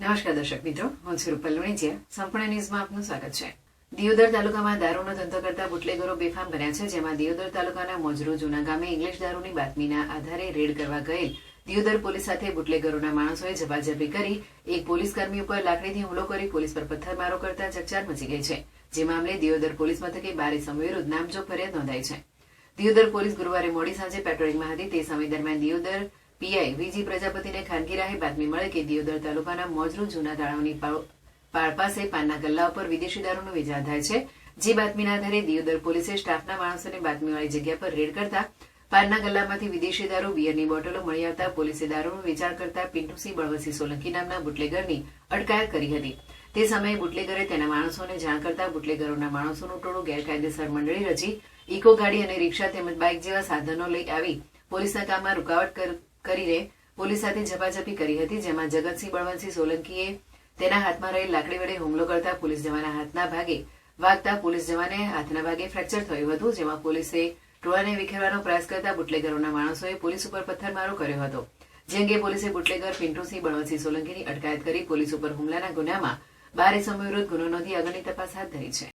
નમસ્કાર દર્શક મિત્રો, હું છું રૂપલ સંપૂર્ણ ન્યૂઝમાં આપનું સ્વાગત છે. દિયોદર તાલુકામાં દારૂનો ધંધો કરતા બુટલેગરો બેફામ બન્યા છે, જેમાં દિયોદર તાલુકાના મોજરો જૂના ગામે ઇંગ્લિશ દારૂની બાતમીના આધારે રેડ કરવા ગયેલ દિયોદર પોલીસ સાથે બુટલેગરોના માણસોએ જબાજબી કરી, એક પોલીસ કર્મી ઉપર લાકડીથી હુમલો કરી પોલીસ પર પથ્થરમારો કરતા ચકચાર મચી ગઈ છે. જે મામલે દિયોદર પોલીસ મથકે બાર ઇસમો વિરુદ્ધ ફરિયાદ નોંધાઈ છે. દિયોદર પોલીસ ગુરુવારે મોડી સાંજે પેટ્રોલિંગમાં હતી, તે સમય દરમિયાન દિયોદર પીઆઈ વીજી પ્રજાપતિને ખાનગી રાહે બાતમી મળે કે દિયોદર તાલુકાના મોજરૂ જૂના તળાવની પાળ પાસે પાનના ગલ્લા ઉપર વિદેશી દારૂનો વેચાણ થાય છે. જે બાતમીના આધારે દિયોદર પોલીસે સ્ટાફના માણસોને બાતમીવાળી જગ્યા પર રેડ કરતા પાનના ગલ્લામાંથી વિદેશી દારૂ, બિયરની બોટલો મળી આવતા પોલીસે દારૂનું વેચાણ કરતા પિન્ટુસિંહ બળવતસિંહ સોલંકી નામના બુટલેગરની અટકાયત કરી હતી. તે સમયે બુટલેગરે તેના માણસોને જાણ કરતા બુટલેગરોના માણસોનું ટોળું ગેરકાયદેસર મંડળી રચી, ઇકો ગાડી અને રિક્ષા તેમજ બાઇક જેવા સાધનો લઈ આવી પોલીસના કામમાં રૂકાવટ કરીને પોલીસ સાથે ઝપાઝપી કરી હતી, જેમાં જગતસિંહ બળવંતસિંહ સોલંકીએ તેના હાથમાં રહેલ લાકડી વડે હુમલો કરતા પોલીસ જવાના હાથના ભાગે વાગતા પોલીસ જવાને હાથના ભાગે ફ્રેક્ચર થયું હતું, જેમાં પોલીસે ટોળાને વિખેરવાનો પ્રયાસ કરતા બુટલેગરોના માણસોએ પોલીસ ઉપર પથ્થરમારો કર્યો હતો. જે અંગે પોલીસે બુટલેગર પિન્ટુસિંહ બળવંતસિંહ સોલંકીની અટકાયત કરી પોલીસ ઉપર હુમલાના ગુનામાં બાર ઇસમો વિરુદ્ધ ગુનો નોંધી આગળની તપાસ હાથ ધરી છે.